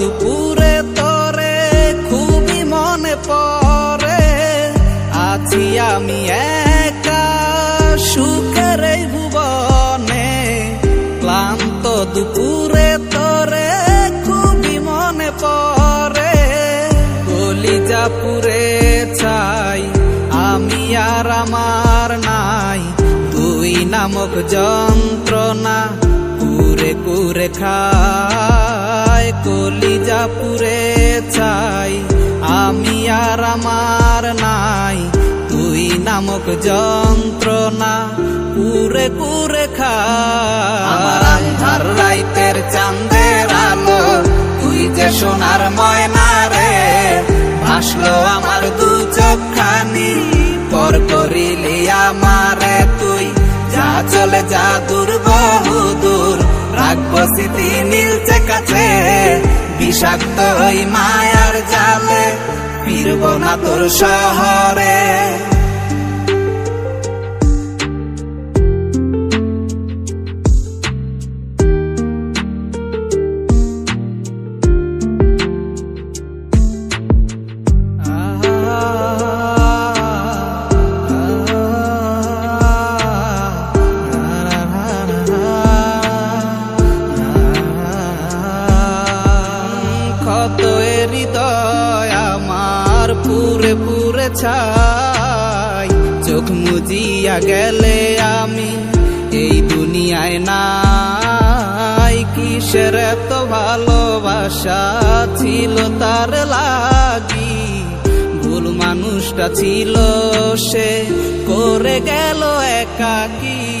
দুপুরে তরে খুবই মনে পড়ে। আছি আমি একা সুখের এই ভুবনে। ক্লান্ত দুপুরে তরে খুবই মনে পড়ে। কলিজা পুরে চাই আমি আর আমার নাই। তুই নামক যন্ত্রণা কুরে কুরে খায় কলিজা পুরে চাই, আমি আর আমার নাই। তুই নামক যন্ত্রণা খায় আমার আন্ধার রাইতের চাঁদের আলো, তুই যে সোনার ময়না রে, ভাসলো আমার দু চোখখানি, পর করিলি আমারে তুই। যা চলে যা দূর, বহু দূর, রাখব স্মৃতি নীলচে কাছে। বিষাক্ত ওই মায়ার জালে ফিরব না তোর শহরে। ক্ষত এ হৃদয় আমার পুরে পুরে ছাই। চোখ মুজিয়া গেলে আমি এই দুনিয়ায় নাই। কিসের এত ভালোবাসা ছিল তার লাগি? ভুল মানুষটা ছিল সে, করে গেল একাকী।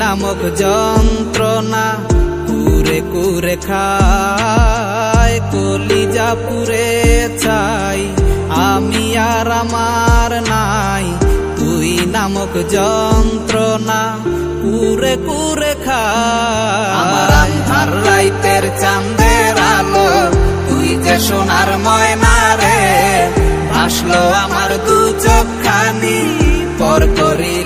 নামক যন্ত্রণা কুরে কুরে খায়, কলিজা পুরে চাই আমি আর আমার নাই, তুই নামক যন্ত্রণা কুরে কুরে খায়। আমার রাইতের চাঁদের আলো, তুই যে সোনার ময়না রে ভাসলো আমার দু চোখখানি, পর করিলি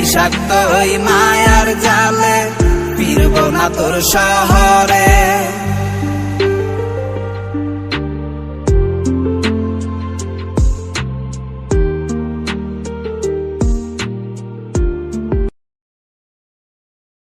বিষাক্ত ওই মায়ার জালে ফিরব না তোর শহরে।